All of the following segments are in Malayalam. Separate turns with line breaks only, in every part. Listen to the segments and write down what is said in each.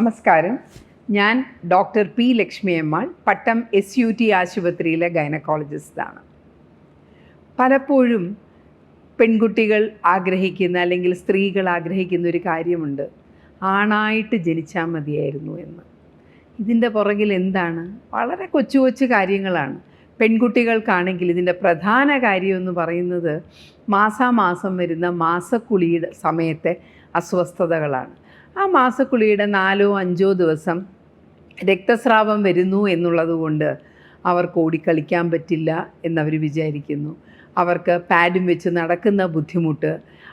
നമസ്കാരം. ഞാൻ doctor P Lakshmi Ammal Pattom S U T ആശുപത്രിയിലെ ഗൈനക്കോളജിസ്റ്റാണ്. പലപ്പോഴും പെൺകുട്ടികൾ ആഗ്രഹിക്കുന്ന അല്ലെങ്കിൽ സ്ത്രീകൾ ആഗ്രഹിക്കുന്ന ഒരു കാര്യമുണ്ട്. ആണായിട്ട് ജനിച്ചാൽ മതിയായിരുന്നു എന്ന്. ഇതിന്റെ പുറകിൽ എന്താണ്? വളരെ കൊച്ചു കൊച്ചു കാര്യങ്ങളാണ്. പെൺകുട്ടികൾക്കാണെങ്കിൽ ഇതിന്റെ പ്രധാന കാര്യമെന്ന് പറയുന്നത് മാസാമാസം വരുന്ന മാസക്കുളിയുടെ സമയത്തെ അസ്വസ്ഥതകളാണ്. ആ മാസക്കുളിയുടെ നാലോ അഞ്ചോ ദിവസം രക്തസ്രാവം വരുന്നു എന്നുള്ളതുകൊണ്ട് അവർക്ക് ഓടിക്കളിക്കാൻ പറ്റില്ല എന്നവർ വിചാരിക്കുന്നു. അവർക്ക് പാഡും വെച്ച് നടക്കുന്ന ബുദ്ധിമുട്ട്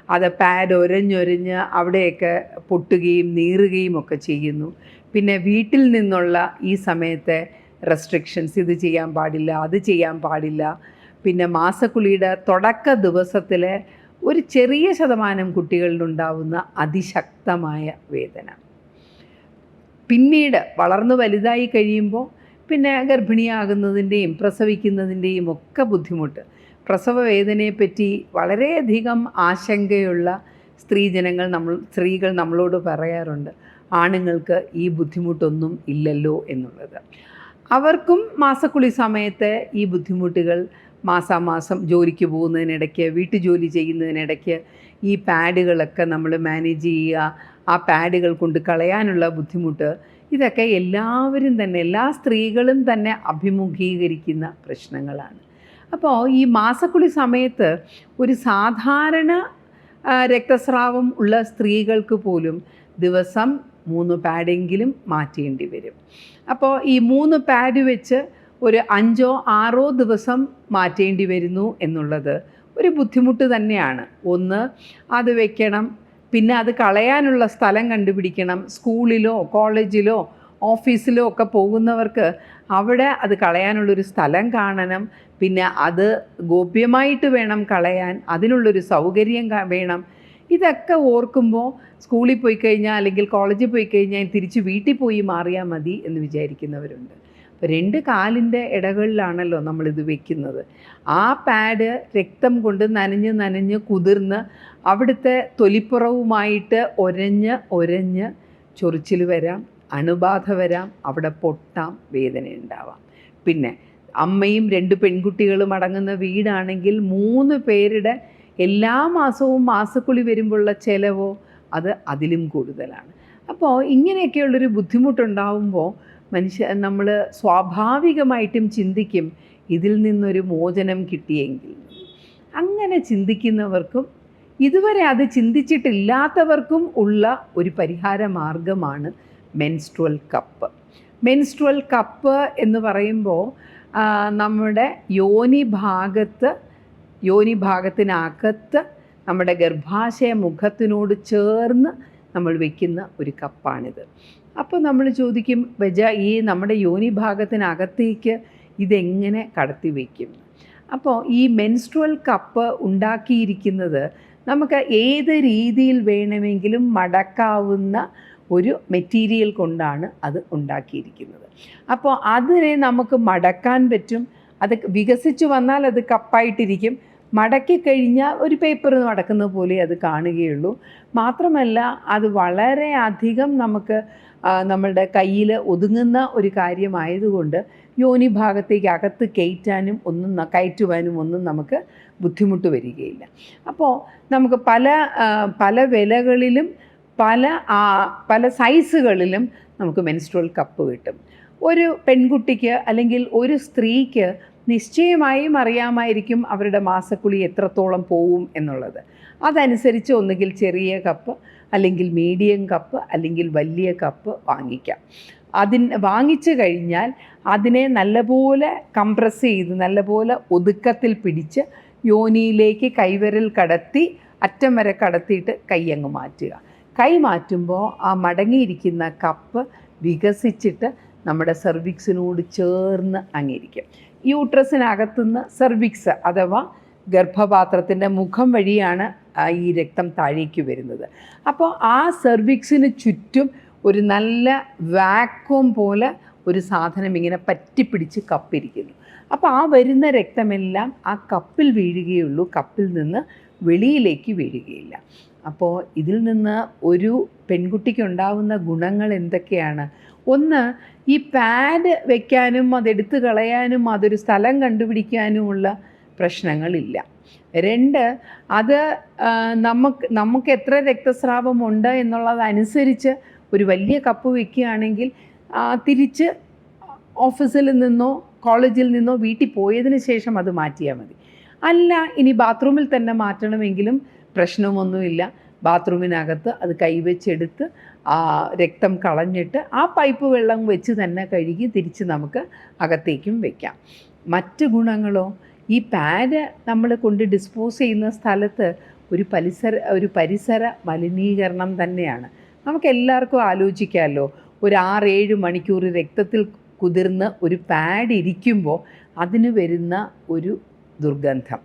അത് പാഡ് ഒരഞ്ഞൊരഞ്ഞ് അവിടെയൊക്കെ പൊട്ടുകയും നീറുകയും ഒക്കെ ചെയ്യുന്നു. പിന്നെ വീട്ടിൽ നിന്നുള്ള ഈ സമയത്തെ റെസ്ട്രിക്ഷൻസ് ഇത് ചെയ്യാൻ പാടില്ല അത് ചെയ്യാൻ പാടില്ല. പിന്നെ മാസക്കുളിയുടെ തുടക്ക ദിവസത്തിലെ ഒരു ചെറിയ ശതമാനം കുട്ടികളിലുണ്ടാവുന്ന അതിശക്തമായ വേദന. പിന്നീട് വളർന്നു വലുതായി കഴിയുമ്പോൾ പിന്നെ ഗർഭിണിയാകുന്നതിന്റെയും പ്രസവിക്കുന്നതിന്റെയും ഒക്കെ ബുദ്ധിമുട്ട്. പ്രസവ വേദനയെപ്പറ്റി വളരെയധികം ആശങ്കയുള്ള സ്ത്രീജനങ്ങൾ നമ്മൾ സ്ത്രീകൾ നമ്മളോട് പറയാറുണ്ട്. ആണുങ്ങൾക്ക് ഈ ബുദ്ധിമുട്ടൊന്നും ഇല്ലല്ലോ എന്നുള്ളത്. അവർക്കും മാസക്കുളി സമയത്ത് ഈ ബുദ്ധിമുട്ടുകൾ മാസാമാസം ജോലിക്ക് പോകുന്നതിനിടയ്ക്ക് വീട്ടുജോലി ചെയ്യുന്നതിനിടയ്ക്ക് ഈ പാഡുകളൊക്കെ നമ്മൾ മാനേജ് ചെയ്യുക ആ പാഡുകൾ കൊണ്ട് കളയാനുള്ള ബുദ്ധിമുട്ട് ഇതൊക്കെ എല്ലാവരും തന്നെ എല്ലാ സ്ത്രീകളും തന്നെ അഭിമുഖീകരിക്കുന്ന പ്രശ്നങ്ങളാണ്. അപ്പോൾ ഈ മാസക്കുളി സമയത്ത് ഒരു സാധാരണ രക്തസ്രാവം ഉള്ള സ്ത്രീകൾക്ക് പോലും ദിവസം മൂന്ന് പാഡെങ്കിലും മാറ്റേണ്ടി വരും. അപ്പോൾ ഈ മൂന്ന് പാഡ് വെച്ച് ഒരു അഞ്ചോ ആറോ ദിവസം മാറ്റേണ്ടി വരുന്നു എന്നുള്ളത് ഒരു ബുദ്ധിമുട്ട് തന്നെയാണ്. ഒന്ന് അത് വെക്കണം. പിന്നെ അത് കളയാനുള്ള സ്ഥലം കണ്ടുപിടിക്കണം. സ്കൂളിലോ കോളേജിലോ ഓഫീസിലോ ഒക്കെ പോകുന്നവർക്ക് അവിടെ അത് കളയാനുള്ളൊരു സ്ഥലം കാണണം. പിന്നെ അത് ഗോപ്യമായിട്ട് വേണം കളയാൻ. അതിനുള്ളൊരു സൗകര്യം വേണം. ഇതൊക്കെ ഓർക്കുമ്പോൾ സ്കൂളിൽ പോയി കഴിഞ്ഞാൽ അല്ലെങ്കിൽ കോളേജിൽ പോയി കഴിഞ്ഞാൽ തിരിച്ച് വീട്ടിൽ പോയി മാറിയാൽ മതി എന്ന് വിചാരിക്കുന്നവരുണ്ട്. രണ്ട് കാലിന്റെ ഇടകളിലാണല്ലോ നമ്മളിത് വെക്കുന്നത്. ആ പാഡ് രക്തം കൊണ്ട് നനഞ്ഞ് നനഞ്ഞ് കുതിർന്ന് അവിടുത്തെ തൊലിപ്പുറവുമായിട്ട് ഒരഞ്ഞ് ഒരഞ്ഞ് ചൊറിച്ചിൽ വരാം അണുബാധ വരാം അവിടെ പൊട്ടാം വേദന ഉണ്ടാവാം. പിന്നെ അമ്മയും രണ്ട് പെൺകുട്ടികളും അടങ്ങുന്ന വീടാണെങ്കിൽ മൂന്ന് പേരുടെ എല്ലാ മാസവും മാസക്കുളി വരുമ്പോഴുള്ള ചിലവോ അത് അതിലും കൂടുതലാണ്. അപ്പോൾ ഇങ്ങനെയൊക്കെയുള്ളൊരു ബുദ്ധിമുട്ടുണ്ടാവുമ്പോൾ മനുഷ്യ നമ്മൾ സ്വാഭാവികമായിട്ടും ചിന്തിക്കും ഇതിൽ നിന്നൊരു മോചനം കിട്ടിയെങ്കിൽ. അങ്ങനെ ചിന്തിക്കുന്നവർക്കും ഇതുവരെ അത് ചിന്തിച്ചിട്ടില്ലാത്തവർക്കും ഉള്ള ഒരു പരിഹാര മാർഗമാണ് മെൻസ്ട്രുവൽ കപ്പ്. മെൻസ്ട്രുവൽ കപ്പ് എന്ന് പറയുമ്പോൾ നമ്മുടെ യോനി ഭാഗത്ത് യോനി ഭാഗത്തിനകത്ത് നമ്മുടെ ഗർഭാശയ മുഖത്തിനോട് ചേർന്ന് നമ്മൾ വയ്ക്കുന്ന ഒരു കപ്പാണിത്. അപ്പോൾ നമ്മൾ ചോദിക്കും വെജ ഈ നമ്മുടെ യോനി ഭാഗത്തിനകത്തേക്ക് ഇതെങ്ങനെ കടത്തി വയ്ക്കും അപ്പോൾ ഈ മെൻസ്ട്രുവൽ കപ്പ് ഉണ്ടാക്കിയിരിക്കുന്നത് നമുക്ക് ഏത് രീതിയിൽ വേണമെങ്കിലും മടക്കാവുന്ന ഒരു മെറ്റീരിയൽ കൊണ്ടാണ് അത് ഉണ്ടാക്കിയിരിക്കുന്നത്. അപ്പോൾ അതിനെ നമുക്ക് മടക്കാൻ പറ്റും അത് വികസിച്ച് വന്നാൽ അത് കപ്പായിട്ടിരിക്കും. മടക്കി കഴിഞ്ഞാൽ ഒരു പേപ്പർ മടക്കുന്ന പോലെ അത് കാണുകയുള്ളൂ. മാത്രമല്ല അത് വളരെയധികം നമുക്ക് നമ്മളുടെ കയ്യിൽ ഒതുങ്ങുന്ന ഒരു കാര്യമായതുകൊണ്ട് യോനി ഭാഗത്തേക്ക് അകത്ത് കയറ്റാനും ഒന്നും കയറ്റുവാനും ഒന്നും നമുക്ക് ബുദ്ധിമുട്ട് വരികയില്ല. അപ്പോൾ നമുക്ക് പല പല വിലകളിലും പല പല സൈസുകളിലും നമുക്ക് മെൻസ്ട്രോൾ കപ്പ് കിട്ടും. ഒരു പെൺകുട്ടിക്ക് അല്ലെങ്കിൽ ഒരു സ്ത്രീക്ക് നിശ്ചയമായും അറിയാമായിരിക്കും അവരുടെ മാസക്കുളി എത്രത്തോളം പോവും എന്നുള്ളത്. അതനുസരിച്ച് ഒന്നുകിൽ ചെറിയ കപ്പ് അല്ലെങ്കിൽ മീഡിയം കപ്പ് അല്ലെങ്കിൽ വലിയ കപ്പ് വാങ്ങിക്കാം. അതിന് വാങ്ങിച്ചു കഴിഞ്ഞാൽ അതിനെ നല്ലപോലെ കംപ്രസ് ചെയ്ത് നല്ലപോലെ ഒതുക്കത്തിൽ പിടിച്ച് യോനിയിലേക്ക് കൈവിരൽ കടത്തി അറ്റം വരെ കടത്തിയിട്ട് കൈയങ്ങ് മാറ്റുക. കൈ മാറ്റുമ്പോൾ ആ മടങ്ങിയിരിക്കുന്ന കപ്പ് വികസിച്ചിട്ട് നമ്മുടെ സെർവിക്സിനോട് ചേർന്ന് അങ്ങിരിക്കും യൂട്രസിനകത്തുനിന്ന് സെർവിക്സ് അഥവാ ഗർഭപാത്രത്തിന്റെ മുഖം വഴിയാണ് ഈ രക്തം താഴേക്ക് വരുന്നത്. അപ്പോൾ ആ സെർവിക്സിന് ചുറ്റും ഒരു നല്ല വാക്വം പോലെ ഒരു സാധനം ഇങ്ങനെ പറ്റിപ്പിടിച്ച് കപ്പിരിക്കുന്നു. അപ്പോൾ ആ വരുന്ന രക്തമെല്ലാം ആ കപ്പിൽ വീഴുകയുള്ളൂ കപ്പിൽ നിന്ന് വെളിയിലേക്ക് വീഴുകയില്ല. അപ്പോൾ ഇതിൽ നിന്ന് ഒരു പെൺകുട്ടിക്ക് ഉണ്ടാവുന്ന ഗുണങ്ങൾ എന്തൊക്കെയാണ്? ഒന്ന് ഈ പാഡ് വയ്ക്കാനും അതെടുത്ത് കളയാനും അതൊരു സ്ഥലം കണ്ടുപിടിക്കാനുമുള്ള പ്രശ്നങ്ങളില്ല. രണ്ട് അത് നമുക്ക് നമുക്ക് എത്ര രക്തസ്രാവമുണ്ട് എന്നുള്ളതനുസരിച്ച് ഒരു വലിയ കപ്പ് വയ്ക്കുകയാണെങ്കിൽ തിരിച്ച് ഓഫീസിൽ നിന്നോ കോളേജിൽ നിന്നോ വീട്ടിൽ പോയതിന് ശേഷം അത് മാറ്റിയാൽ മതി. അല്ല ഇനി ബാത്റൂമിൽ തന്നെ മാറ്റണമെങ്കിലും പ്രശ്നമൊന്നുമില്ല. ബാത്റൂമിനകത്ത് അത് കൈവച്ചെടുത്ത് ആ രക്തം കളഞ്ഞിട്ട് ആ പൈപ്പ് വെള്ളം വെച്ച് തന്നെ കഴുകി തിരിച്ച് നമുക്ക് അകത്തേക്കും വെക്കാം. മറ്റ് ഗുണങ്ങളോ? ഈ പാഡ് നമ്മൾ കൊണ്ട് ഡിസ്പോസ് ചെയ്യുന്ന സ്ഥലത്ത് ഒരു പരിസര ഒരു പരിസര മലിനീകരണം തന്നെയാണ്. നമുക്ക് എല്ലാവർക്കും ആലോചിക്കാമല്ലോ ഒരു ആറേഴ് മണിക്കൂർ രക്തത്തിൽ കുതിർന്ന് ഒരു പാഡ് ഇരിക്കുമ്പോൾ അതിന് വരുന്ന ഒരു ദുർഗന്ധം.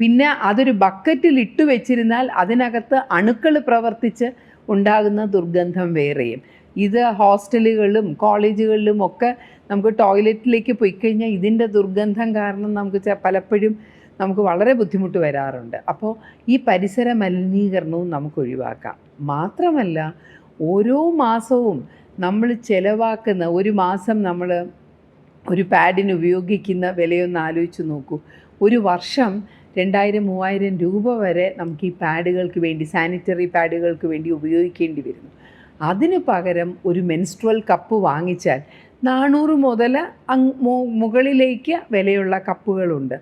പിന്നെ അതൊരു ബക്കറ്റിൽ ഇട്ട് വെച്ചിരുന്നാൽ അതിനകത്ത് അണുക്കൾ പ്രവർത്തിച്ച് ഉണ്ടാകുന്ന ദുർഗന്ധം വേറെയും. ഇത് ഹോസ്റ്റലുകളിലും കോളേജുകളിലും ഒക്കെ നമുക്ക് ടോയ്ലറ്റിലേക്ക് പോയി കഴിഞ്ഞാൽ ഇതിന്റെ ദുർഗന്ധം കാരണം നമുക്ക് പലപ്പോഴും നമുക്ക് വളരെ ബുദ്ധിമുട്ട് വരാറുണ്ട്. അപ്പോൾ ഈ പരിസര മലിനീകരണവും നമുക്ക് ഒഴിവാക്കാം. മാത്രമല്ല ഓരോ മാസവും നമ്മൾ ചിലവാക്കുന്ന ഒരു മാസം നമ്മൾ ഒരു പാഡിന് ഉപയോഗിക്കുന്ന വിലയൊന്ന് ആലോചിച്ച് നോക്കൂ. ഒരു വർഷം രണ്ടായിരം മൂവായിരം രൂപ വരെ നമുക്ക് ഈ പാഡുകൾക്ക് വേണ്ടി സാനിറ്ററി പാഡുകൾക്ക് വേണ്ടി ഉപയോഗിക്കേണ്ടി വരുന്നു. അതിന് പകരം ഒരു മെൻസ്ട്രൽ കപ്പ് വാങ്ങിച്ചാൽ നാനൂറ് മുതൽ മുകളിലേക്ക് വിലയുള്ള കപ്പുകളുണ്ട്.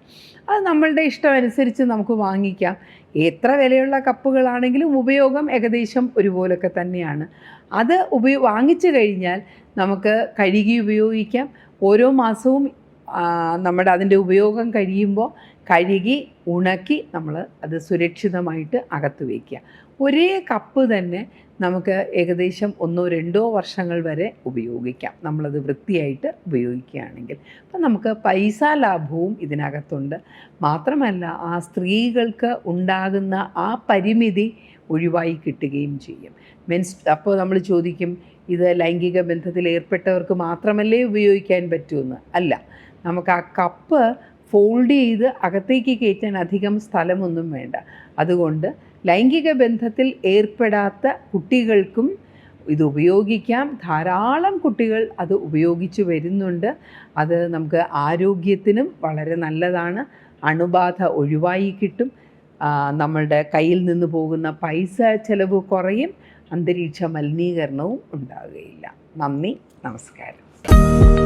അത് നമ്മളുടെ ഇഷ്ടമനുസരിച്ച് നമുക്ക് വാങ്ങിക്കാം. എത്ര വിലയുള്ള കപ്പുകളാണെങ്കിലും ഉപയോഗം ഏകദേശം ഒരുപോലൊക്കെ തന്നെയാണ്. അത് ഉപയോ വാങ്ങിച്ചു കഴിഞ്ഞാൽ നമുക്ക് കഴുകി ഉപയോഗിക്കാം. ഓരോ മാസവും നമ്മുടെ അതിന്റെ ഉപയോഗം കഴിയുമ്പോൾ കഴുകി ഉണക്കി നമ്മൾ അത് സുരക്ഷിതമായിട്ട് അകത്ത് വയ്ക്കുക. ഒരേ കപ്പ് തന്നെ നമുക്ക് ഏകദേശം ഒന്നോ രണ്ടോ വർഷങ്ങൾ വരെ ഉപയോഗിക്കാം. നമ്മളത് വൃത്തിയായിട്ട് ഉപയോഗിക്കുകയാണെങ്കിൽ. അപ്പം നമുക്ക് പൈസ ലാഭവും ഇതിനകത്തുണ്ട്. മാത്രമല്ല ആ സ്ത്രീകൾക്ക് ഉണ്ടാകുന്ന ആ പരിമിതി ഒഴിവായി കിട്ടുകയും ചെയ്യും. മെൻസ് അപ്പോൾ നമ്മൾ ചോദിക്കും ഇത് ലൈംഗിക ബന്ധത്തിൽ ഏർപ്പെട്ടവർക്ക് മാത്രമല്ലേ ഉപയോഗിക്കാൻ പറ്റുമെന്ന് അല്ല. നമുക്ക് ആ കപ്പ് ഫോൾഡ് ചെയ്ത് അകത്തേക്ക് കയറ്റാൻ അധികം സ്ഥലമൊന്നും വേണ്ട. അതുകൊണ്ട് ലൈംഗിക ബന്ധത്തിൽ ഏർപ്പെടാത്ത കുട്ടികൾക്കും ഇത് ഉപയോഗിക്കാം. ധാരാളം കുട്ടികൾ അത് ഉപയോഗിച്ച് വരുന്നുണ്ട്. അത് നമുക്ക് ആരോഗ്യത്തിനും വളരെ നല്ലതാണ്. അണുബാധ ഒഴിവായി കിട്ടും. നമ്മളുടെ കയ്യിൽ നിന്ന് പോകുന്ന പൈസ ചിലവ് കുറയും. അന്തരീക്ഷ മലിനീകരണവും ഉണ്ടാകുകയില്ല. നന്ദി. നമസ്കാരം.